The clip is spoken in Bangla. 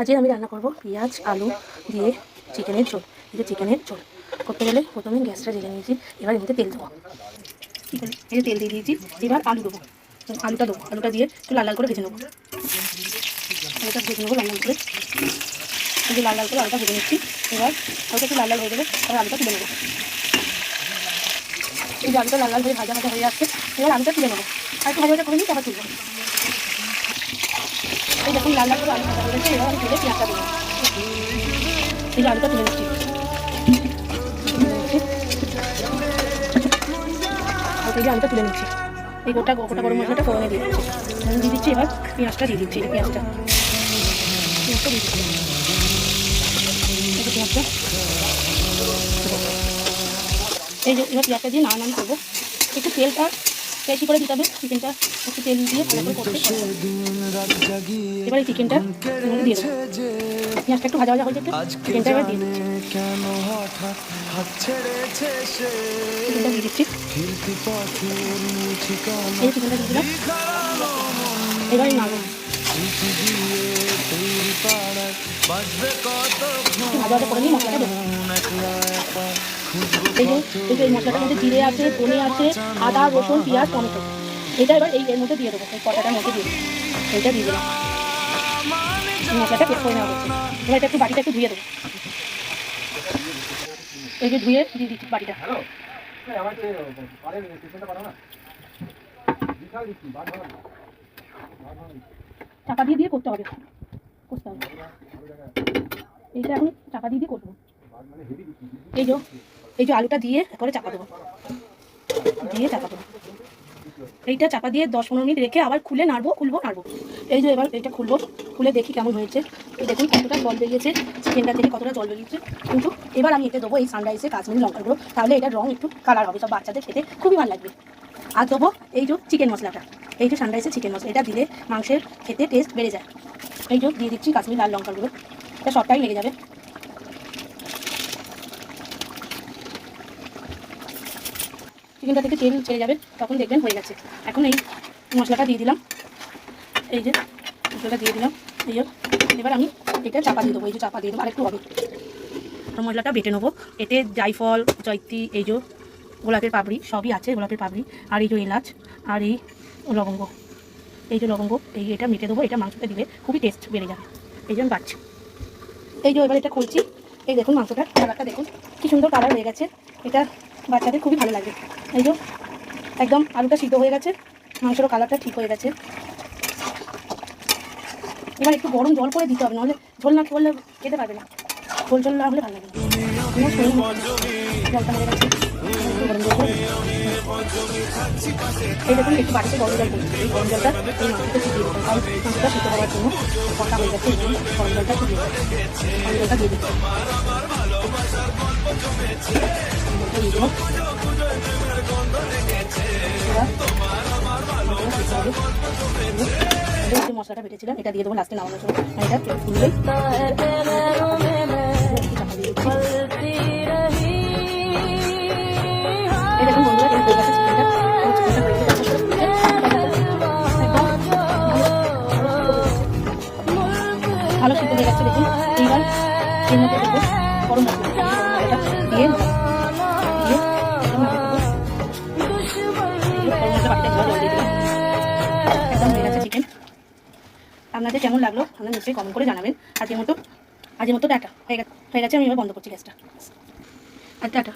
আজকে আমি রান্না করব পেঁয়াজ, আলু দিয়ে চিকেনের ঝোল। এই যে চিকেনের ঝোল। করতে গেলে প্রথমে গ্যাসটা জেগে নিয়েছি, এবার মধ্যে তেল দেবো। এই যে তেল দিয়ে দিয়েছি, এবার আলু দেবো। আলুটা দেবো। আলুটা দিয়ে একটু লাল লাল করে ভেজে নেব। আলুটা ভেজে নেব লাল লাল করে। এই লাল লাল করে আলুটা ভেজে নিচ্ছি। এবার আলুটা একটু লাল লাল হয়ে যাবে এবার আলুটা তুলে নেব। এই যে আলুটা লাল লাল হয়ে ভাজা ভাজা হয়ে যাচ্ছে এবার আলুটা তুলে নেব। আর একটু ভাজা ভাজা করে নিই তারপর তুলবো। এই দেখুন লাল লাল করে আলু ভাজা হয়ে গেছে এবার আমি তুলে পেঁয়াজটা দেবো এই আলুটা তুলে নিচ্ছি এই যে আলুটা তুলে নিচ্ছি এই গোটা গোটা গরম মশলাটা ফোড়নে দিয়ে দিচ্ছি আমি দিয়ে দিচ্ছি এবার পেঁয়াজটা দিয়ে দিচ্ছি পেঁয়াজটা পেঁয়াজটা দিয়ে দিচ্ছি এই যে, এবার পেঁয়াজটা দিয়ে নাড়ানাড়ি করব। একটু তেলটা বেশি করে দিতে হবে চিকেনটা। একটু তেল দিয়ে ভালো করে করতে এবার এই চিকেনটা দিয়ে দেবো। পেঁয়াজটা একটু ভাজা ভাজা হয়ে যাবে। চিকেনটা এবার দিয়ে চিকেনটা দিচ্ছি। এই চিকেনটা দিলাম। এবার ভাজা ভাজা করে নিয়ে মশলাটা দেবো এই মশলাটার মধ্যে জিরে আছে, ধনে আছে, আদা, রসুন, পেঁয়াজ, টমেটো। এটা এবার এই এর মধ্যে দিয়ে দেবো, এই কটাটার মধ্যে দিয়ে দেবো। এইটা দিয়ে এই মশলাটা করে নেওয়া হচ্ছে এবার এটা একটু বাটিটা একটু ধুয়ে দেবো। এই যে ধুয়ে দিয়ে দিচ্ছি দিয়ে দিয়ে করতে হবে। হবে। এইটা এখন চাপা দিয়ে দিয়ে করব। এই যে এই যে আলুটা দিয়ে করে চাপা দেবো। দিয়ে চাপা দেবো। এইটা চাপা দিয়ে দশ পনেরো মিনিট রেখে আবার খুলে নাড়বো, খুলবো, নাড়বো। এই যে এবার এটা খুলবো, খুলে দেখি কেমন হয়েছে। দেখুন কতটা জল বেরিয়েছে, চিকেনটা থেকে কতটা জল বেরিয়েছে। কিন্তু এবার আমি এতে দেবো এই সানরাইসে কাশ্মীরি লঙ্কাগুলো। তাহলে এটার রং একটু কালার হবে, সব বাচ্চাদের খেতে খুবই ভালো লাগবে। আর দেবো এই যে চিকেন মশলাটা। এই যে সানরাইসে চিকেন মশলা, এটা দিলে মাংসের খেতে টেস্ট বেড়ে যায়। এই যে দিয়ে দিচ্ছি কাশ্মীরি লাল লঙ্কা গুঁড়ো এটা সবটাই লেগে যাবে। চিকেনটা থেকে তেল ছেড়ে যাবে, তখন দেখবেন হয়ে গেছে। এখন এই মশলাটা দিয়ে দিলাম। এই যে মশলাটা দিয়ে দিলাম। এই এবার আমি এটা চাপা দিয়ে দেবো, এই যে চাপা দিয়ে দেবো, আরেকটু হবে। মশলাটা বেটে নেব। এতে জাইফল জয়ত্রী এই যে গোলাপের পাপড়ি, সবই আছে গোলাপের পাপড়ি। আর এই যে এলাচ, আর এই লবঙ্গ। এই যে লবঙ্গ, এই এটা মেটে দেবো, এটা মাংসটা দিলে খুবই টেস্ট বেড়ে যাবে। এই জন্য পাচ্ছি এই যে এবার এটা খুলছি। এই দেখুন মাংসটা, কালারটা দেখুন। কি সুন্দর কালার হয়ে গেছে। এটা বাচ্চাদের খুবই ভালো লাগে। এই যে, একদম আলুটা সিদ্ধ হয়ে গেছে মাংসের কালারটা ঠিক হয়ে গেছে। এবার একটু গরম জল করে দিতে হবে, নাহলে ঝোল না করলে খেতে পারবে না। ঝোল ঝোল না হলে ভালো লাগে জলটা। এই দেখুন, একটু বাড়িতে গরম জল গরম জলটা এই দিতে কারণ মাংসটা হওয়ার জন্য কটা হয়ে গেছে গরম জলটা গরম জলটা দিয়ে যে মশলাটা বেটেছিলাম এটা দিয়ে দেবো লাস্টে নামানোর সময় এটা ভালো হয়ে গেছে দেখুন এইবার গরম মশলা আপনাদের কেমন লাগল আপনারা নিশ্চয়ই কমেন্ট করে জানাবেন। আজকের মতো আজকের মতো টাটা। হয়ে গেছে হয়ে গেছে, আমি এবার বন্ধ করছি গ্যাসটা। আর টাটা।